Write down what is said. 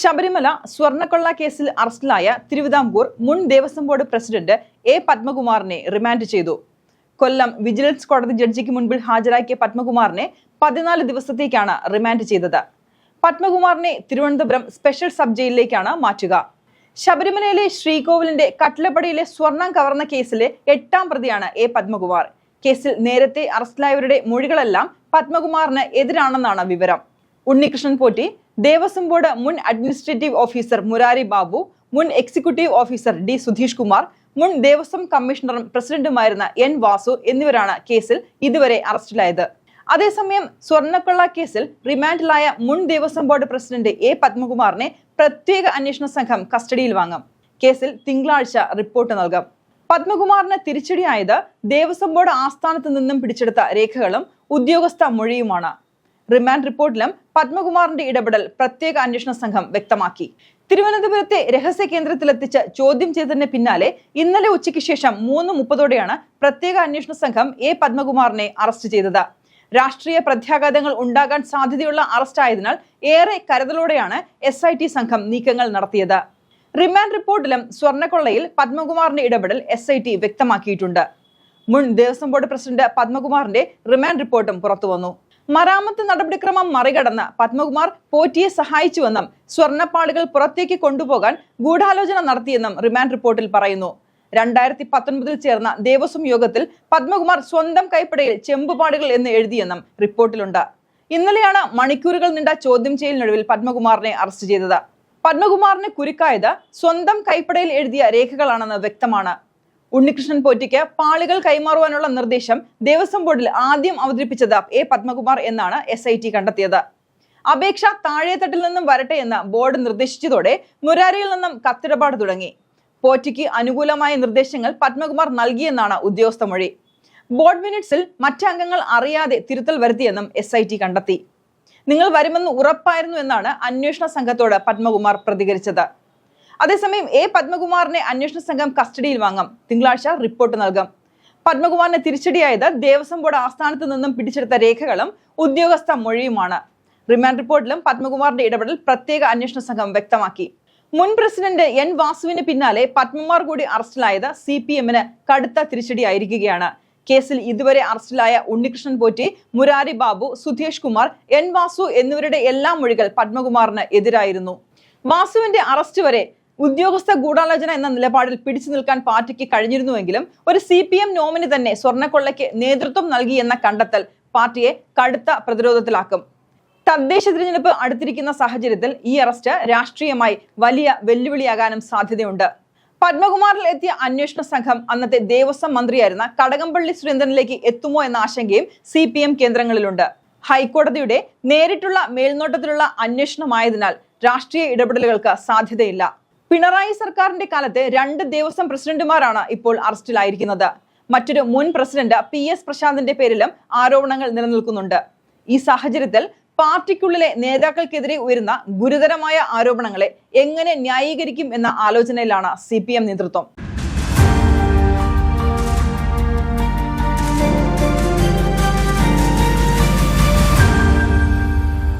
ശബരിമല സ്വർണക്കൊള്ള കേസിൽ അറസ്റ്റിലായ തിരുവിതാംകൂർ മുൻ ദേവസ്വം ബോർഡ് പ്രസിഡന്റ് എ പത്മകുമാറിനെ റിമാൻഡ് ചെയ്തു. കൊല്ലം വിജിലൻസ് കോടതി ജഡ്ജിക്ക് മുൻപിൽ ഹാജരാക്കിയ പത്മകുമാറിനെ പതിനാല് ദിവസത്തേക്കാണ് റിമാൻഡ് ചെയ്തത്. പത്മകുമാറിനെ തിരുവനന്തപുരം സ്പെഷ്യൽ സബ് ജയിലിലേക്കാണ് മാറ്റുക. ശബരിമലയിലെ ശ്രീകോവിലിന്റെ കട്ടിലപ്പടിയിലെ സ്വർണം കവർന്ന കേസിലെ എട്ടാം പ്രതിയാണ് എ പത്മകുമാർ. കേസിൽ നേരത്തെ അറസ്റ്റിലായവരുടെ മൊഴികളെല്ലാം പത്മകുമാറിന് എതിരാണെന്നാണ് വിവരം. ഉണ്ണികൃഷ്ണൻ പോറ്റി ദേവസ്വം ബോർഡ് മുൻ അഡ്മിനിസ്ട്രേറ്റീവ് ഓഫീസർ മുരാരി ബാബു മുൻ executive officer D Sudheesh Kumar മുൻ ദേവസ്വം കമ്മീഷണറും പ്രസിഡന്റുമായിരുന്ന എൻ വാസു എന്നിവരാണ് കേസിൽ ഇതുവരെ അറസ്റ്റിലായത്. അതേസമയം സ്വർണക്കൊള്ള കേസിൽ റിമാൻഡിലായ മുൻ ദേവസ്വം ബോർഡ് പ്രസിഡന്റ് എ പത്മകുമാറിനെ പ്രത്യേക അന്വേഷണ സംഘം കസ്റ്റഡിയിൽ വാങ്ങും. കേസിൽ തിങ്കളാഴ്ച റിപ്പോർട്ട് നൽകും. പത്മകുമാറിന് തിരിച്ചടിയായത് ദേവസ്വം ബോർഡ് ആസ്ഥാനത്ത് നിന്നും പിടിച്ചെടുത്ത രേഖകളും ഉദ്യോഗസ്ഥ മൊഴിയുമാണ്. റിമാൻഡ് റിപ്പോർട്ടിലും പത്മകുമാറിന്റെ ഇടപെടൽ പ്രത്യേക അന്വേഷണ സംഘം വ്യക്തമാക്കി. തിരുവനന്തപുരത്തെ രഹസ്യ കേന്ദ്രത്തിലെത്തിച്ച് ചോദ്യം ചെയ്തതിന് പിന്നാലെ ഇന്നലെ ഉച്ചയ്ക്ക് ശേഷം മൂന്ന് മുപ്പതോടെയാണ് പ്രത്യേക അന്വേഷണ സംഘം എ പത്മകുമാറിനെ അറസ്റ്റ് ചെയ്തത്. രാഷ്ട്രീയ പ്രത്യാഘാതങ്ങൾ ഉണ്ടാകാൻ സാധ്യതയുള്ള അറസ്റ്റ് ആയതിനാൽ ഏറെ കരുതലോടെയാണ് എസ് ഐ ടി സംഘം നീക്കങ്ങൾ നടത്തിയത്. റിമാൻഡ് റിപ്പോർട്ടിലും സ്വർണക്കൊള്ളയിൽ പത്മകുമാറിന്റെ ഇടപെടൽ എസ് ഐ ടി വ്യക്തമാക്കിയിട്ടുണ്ട്. മുൻ ദേവസ്വം ബോർഡ് പ്രസിഡന്റ് പത്മകുമാറിന്റെ റിമാൻഡ് റിപ്പോർട്ടും പുറത്തുവന്നു. മരാമത്ത് നടപടിക്രമം മറികടന്ന് പത്മകുമാർ പോറ്റിയെ സഹായിച്ചുവെന്നും സ്വർണപ്പാളികൾ പുറത്തേക്ക് കൊണ്ടുപോകാൻ ഗൂഢാലോചന നടത്തിയെന്നും റിമാൻഡ് റിപ്പോർട്ടിൽ പറയുന്നു. രണ്ടായിരത്തി പത്തൊൻപതിൽ ചേർന്ന ദേവസ്വം യോഗത്തിൽ പത്മകുമാർ സ്വന്തം കൈപ്പടയിൽ ചെമ്പുപാടുകൾ എന്ന് എഴുതിയെന്നും റിപ്പോർട്ടിലുണ്ട്. ഇന്നലെയാണ് മണിക്കൂറുകൾ നീണ്ട ചോദ്യം ചെയ്യലിനൊടുവിൽ പത്മകുമാറിനെ അറസ്റ്റ് ചെയ്തത്. പത്മകുമാറിന് കുരുക്കായത് സ്വന്തം കൈപ്പടയിൽ എഴുതിയ രേഖകളാണെന്ന് വ്യക്തമാണ്. ഉണ്ണികൃഷ്ണൻ പോറ്റിക്ക് പാളികൾ കൈമാറുവാനുള്ള നിർദ്ദേശം ദേവസ്വം ബോർഡിൽ ആദ്യം അവതരിപ്പിച്ചത് എ പത്മകുമാർ എന്നാണ് എസ് ഐ ടി കണ്ടെത്തിയത്. അപേക്ഷ താഴെത്തട്ടിൽ നിന്നും വരട്ടെ എന്ന് ബോർഡ് നിർദ്ദേശിച്ചതോടെ മുരാരിയിൽ നിന്നും കത്തിടപാട് തുടങ്ങി. പോറ്റിക്ക് അനുകൂലമായ നിർദ്ദേശങ്ങൾ പത്മകുമാർ നൽകിയെന്നാണ് ഉദ്യോഗസ്ഥ മൊഴി. ബോർഡ് മിനിറ്റ്സിൽ മറ്റംഗങ്ങൾ അറിയാതെ തിരുത്തൽ വരുത്തിയെന്നും എസ് ഐ ടി കണ്ടെത്തി. നിങ്ങൾ വരുമെന്ന് ഉറപ്പായിരുന്നു എന്നാണ് അന്വേഷണ സംഘത്തോട് പത്മകുമാർ പ്രതികരിച്ചത്. അതേസമയം എ പത്മകുമാറിനെ അന്വേഷണ സംഘം കസ്റ്റഡിയിൽ വാങ്ങാം. തിങ്കളാഴ്ച റിപ്പോർട്ട് നൽകാം. പത്മകുമാറിന് തിരിച്ചടിയായത് ദേവസ്വം ബോർഡ് ആസ്ഥാനത്ത് നിന്നും പിടിച്ചെടുത്ത രേഖകളും ഉദ്യോഗസ്ഥ മൊഴിയുമാണ്. റിമാൻഡ് റിപ്പോർട്ടിലും പത്മകുമാറിന്റെ ഇടപെടൽ പ്രത്യേക അന്വേഷണ സംഘം വ്യക്തമാക്കി. മുൻ പ്രസിഡന്റ് എൻ വാസുവിന് പിന്നാലെ പത്മകുമാർ കൂടി അറസ്റ്റിലായത് സി പി എമ്മിന് കടുത്ത തിരിച്ചടിയായിരിക്കുകയാണ്. കേസിൽ ഇതുവരെ അറസ്റ്റിലായ ഉണ്ണികൃഷ്ണൻ പോറ്റി മുരാരി ബാബു സുധേഷ് കുമാർ എൻ വാസു എന്നിവരുടെ എല്ലാ മൊഴികൾ പത്മകുമാറിന് എതിരായിരുന്നു. വാസുവിന്റെ അറസ്റ്റ് വരെ ഉദ്യോഗസ്ഥ ഗൂഢാലോചന എന്ന നിലപാടിൽ പിടിച്ചു നിൽക്കാൻ പാർട്ടിക്ക് കഴിഞ്ഞിരുന്നുവെങ്കിലും ഒരു സി പി എം നോമിനി തന്നെ സ്വർണക്കൊള്ളയ്ക്ക് നേതൃത്വം നൽകി എന്ന കണ്ടെത്തൽ പാർട്ടിയെ കടുത്ത പ്രതിരോധത്തിലാക്കും. തദ്ദേശ തിരഞ്ഞെടുപ്പ് അടുത്തിരിക്കുന്ന സാഹചര്യത്തിൽ ഈ അറസ്റ്റ് രാഷ്ട്രീയമായി വലിയ വെല്ലുവിളിയാകാനും സാധ്യതയുണ്ട്. പത്മകുമാറിൽ എത്തിയ അന്വേഷണ സംഘം അന്നത്തെ ദേവസ്വം മന്ത്രിയായിരുന്ന കടകംപള്ളി സുരേന്ദ്രനിലേക്ക് എത്തുമോ എന്ന ആശങ്കയും സി പി എം കേന്ദ്രങ്ങളിലുണ്ട്. ഹൈക്കോടതിയുടെ നേരിട്ടുള്ള മേൽനോട്ടത്തിലുള്ള അന്വേഷണമായതിനാൽ രാഷ്ട്രീയ ഇടപെടലുകൾക്ക് സാധ്യതയില്ല. പിണറായി സർക്കാരിന്റെ കാലത്ത് രണ്ട് ദേവസ്വം പ്രസിഡന്റുമാരാണ് ഇപ്പോൾ അറസ്റ്റിലായിരിക്കുന്നത്. മറ്റൊരു മുൻ പ്രസിഡന്റ് പി എസ് പ്രശാന്തിന്റെ പേരിലും ആരോപണങ്ങൾ നിലനിൽക്കുന്നുണ്ട്. ഈ സാഹചര്യത്തിൽ പാർട്ടിക്കുള്ളിലെ നേതാക്കൾക്കെതിരെ ഉയരുന്ന ഗുരുതരമായ ആരോപണങ്ങളെ എങ്ങനെ ന്യായീകരിക്കും എന്ന ആലോചനയിലാണ് സി നേതൃത്വം.